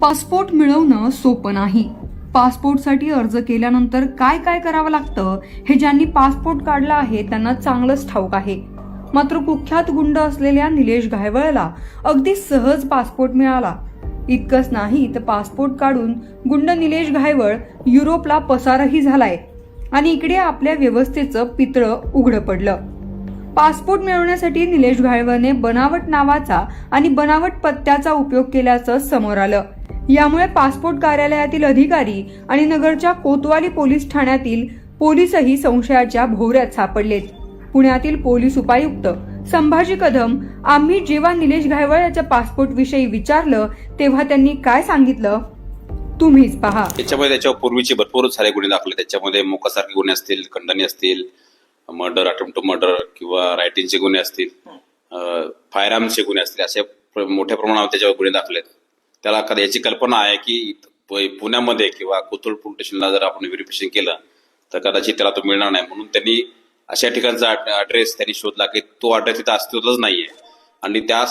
Passport मिळवणं सोपं नाही. पासपोर्टसाठी अर्ज केल्यानंतर काय काय करावं लागतं? हे ज्यांनी पासपोर्ट काढला आहे त्यांना चांगलंच ठाऊक आहे. मात्र कुख्यात गुंड असलेल्या निलेश घायवळला अगदी सहज पासपोर्ट मिळाला. इतकंच नाही तर पासपोर्ट काढून गुंड निलेश घायवळ युरोपला पसारही झालाय आणि इकडे आपल्या व्यवस्थेचं पितळं उघडं पडलं. पासपोर्ट मिळवण्यासाठी निलेश घायवळने बनावट नावाचा आणि बनावट पत्त्याचा उपयोग केल्याचं समोर आलं. यामुळे पासपोर्ट कार्यालयातील अधिकारी आणि नगरच्या कोतवाली पोलीस ठाण्यातील पोलीसही संशयाच्या भोवऱ्यात सापडलेत. पुण्यातील पोलीस उपायुक्त संभाजी कदम आम्ही जेव्हा निलेश घायवळ याच्या पासपोर्ट विषयी विचारलं तेव्हा त्यांनी काय सांगितलं? तुम्हीच पहा. त्याच्यामध्ये त्याच्यावर पूर्वीचे भरपूर सारे गुन्हे दाखले त्याच्यामध्ये मोकासारखे गुन्हे असतील खंडणी असतील मर्डर अटेम्प्ट टू मर्डर किंवा रायटिंगचे गुन्हे असतील फायर आर्मचे गुन्हे असतील असे मोठ्या प्रमाणावर त्याच्यावर गुन्हे दाखलेत त्याला कदा याची कल्पना आहे की पुण्यामध्ये किंवा कोथरूड पोलीस स्टेशनला जर आपण व्हेरिफिकेशन केलं तर कदाचित त्याला तो मिळणार नाही. म्हणून त्यांनी अशा ठिकाणचा ऍड्रेस त्यांनी शोधला की तो ऍड्रेस तिथं अस्तित्वातच नाहीये. आणि त्या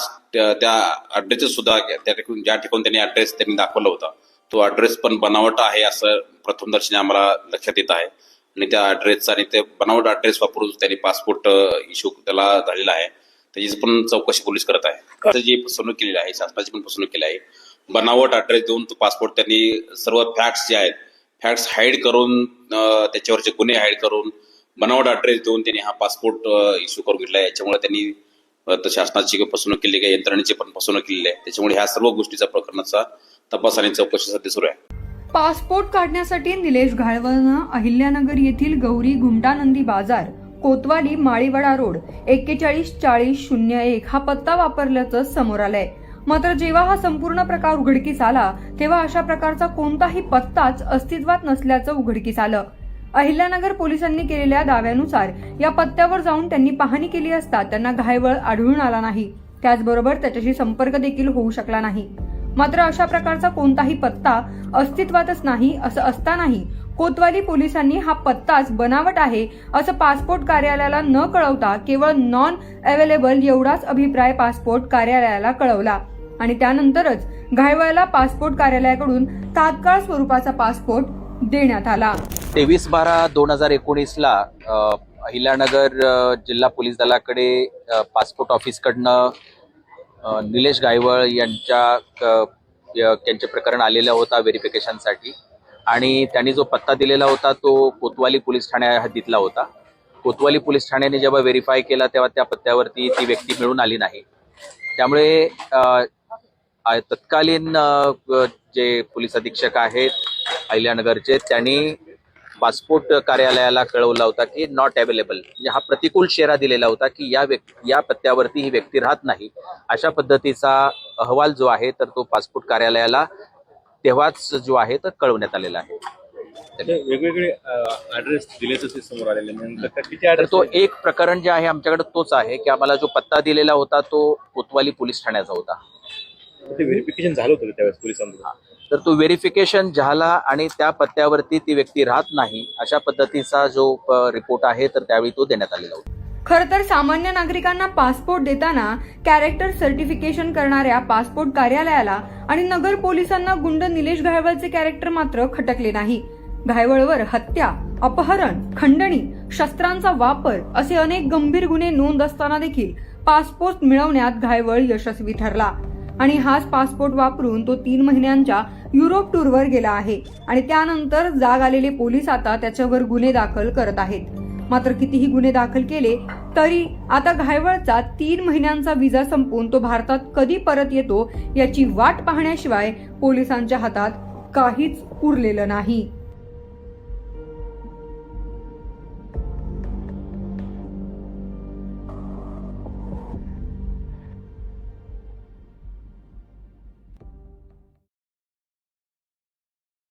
त्या ऍड्रेसचे सुद्धा त्या ठिकाणी ज्या ठिकाणी त्यांनी ऍड्रेस त्यांनी दाखवला होता तो ऍड्रेस पण बनावट आहे असं प्रथमदर्शनी आम्हाला लक्षात येत आहे. आणि त्या ऍड्रेसचा आणि ते बनावट ऍड्रेस वापरून त्यांनी पासपोर्ट इश्यू त्याला झालेला आहे. त्याची पण चौकशी पोलीस करत आहे. जी फसवणूक केलेली आहे शासनाची पण फसवणूक केली आहे बनावट अड्रेस देऊन तो पासपोर्ट त्यांनी सर्व फॅक्ट्स जे आहेत फॅक्ट्स हाईड करून त्याच्यावरचे गुन्हे हाईड करून बनावट ऍड्रेस देऊन त्यांनी हा पासपोर्ट इश्यू करून घेतला. याच्यामुळे त्यांनी शासनाची फसवणूक केली आहे यंत्रणेची पण फसवणूक केलेली आहे. त्याच्यामुळे ह्या सर्व गोष्टीचा प्रकरणाचा तपास आणि चौकशी सध्या सुरू आहे. पासपोर्ट काढण्यासाठी निलेश घाळवळनं अहिल्यानगर येथील गौरी घुमटानंदी बाजार कोतवाली माळीवाडा रोड एक्केचाळीस चाळीस शून्य एक हा पत्ता वापरल्याचं समोर आलंय. मात्र जेव्हा हा संपूर्ण प्रकार उघडकीस आला तेव्हा अशा प्रकारचा कोणताही पत्ताच अस्तित्वात नसल्याचं उघडकीस आलं. अहिल्यानगर पोलिसांनी केलेल्या दाव्यानुसार या पत्त्यावर जाऊन त्यांनी पाहणी केली असता त्यांना घायवळ आढळून आला नाही. त्याचबरोबर त्याच्याशी संपर्क देखील होऊ शकला नाही. मात्र अशा प्रकारचा कोणताही पत्ता अस्तित्वातच नाही असं असतानाही कोतवाली पोलिसांनी हा पत्ताच बनावट आहे असं पासपोर्ट कार्यालयाला न कळवता केवळ नॉन अवेलेबल एवढाच अभिप्राय पासपोर्ट कार्यालयाला कळवला. आणि त्यानंतरच घायवळला पासपोर्ट कार्यालयाकडून तात्काळ स्वरूपाचा पासपोर्ट देण्यात आला. तेवीस बारा दोन हजार एकोणीसला ला अहिल्यानगर जिल्हा पोलीस दलाकडे पासपोर्ट ऑफिसकडनं अ, निलेश गायवळ यांच्या त्यांचे प्रकरण आलेलं होता व्हेरिफिकेशनसाठी. आणि त्यांनी जो पत्ता दिलेला होता तो कोतवाली पोलीस ठाण्या हद्दीतला होता. कोतवाली पोलीस ठाण्याने जेव्हा व्हेरीफाय केला तेव्हा त्या पत्त्यावरती ती व्यक्ती मिळून आली नाही. त्यामुळे तत्कालीन जे पोलीस अधीक्षक आहेत अहिल्यानगरचे त्यांनी पासपोर्ट कार्यालयाला कळवला होता की नॉट अवेलेबल म्हणजे हा प्रतिकूल शेरा दिलेला होता की या व्यक्ती या पत्त्यावरती ही व्यक्ती राहत नाही. अशा पद्धतीचा अहवाल जो आहे तर तो पासपोर्ट कार्यालयाला तेव्हाच जो आहे तर कळवण्यात आलेला आहे. वेगवेगळे ऍड्रेस दिल्याचं समोर आलेले. तो एक प्रकरण जे आहे आमच्याकडे तोच आहे की आम्हाला जो पत्ता दिलेला होता तो कोतवाली पोलीस ठाण्याचा होता. ते व्हेरिफिकेशन झालं होतं का त्यावेळेस पोलिसांकडून तर तो व्हेरिफिकेशन झाला आणि त्या पत्त्यावरती ती व्यक्ती राहत नाही अशा पद्धतीचा जो रिपोर्ट आहे तर त्यावेळी तो देण्यात आलेला होता. खर तर सामान्य नागरिकांना पासपोर्ट देताना कॅरेक्टर सर्टिफिकेशन करणाऱ्या पासपोर्ट कार्यालयाला आणि नगर पोलिसांना गुंड निलेश घायवळचे कॅरेक्टर मात्र खटकले नाही. घायवळवर हत्या अपहरण खंडणी शस्त्रांचा वापर असे अनेक गंभीर गुन्हे नोंद असताना देखील पासपोर्ट मिळवण्यात घायवळ यशस्वी ठरला. आणि हाच पासपोर्ट वापरून तो तीन महिन्यांच्या युरोप टूरवर गेला आहे. आणि त्यानंतर जाग आलेले पोलीस आता त्याच्यावर गुन्हे दाखल करत आहेत. मात्र कितीही गुन्हे दाखल केले तरी आता घायवळचा तीन महिन्यांचा विजा संपून तो भारतात कधी परत येतो याची वाट पाहण्याशिवाय पोलिसांच्या हातात काहीच उरलेलं नाही.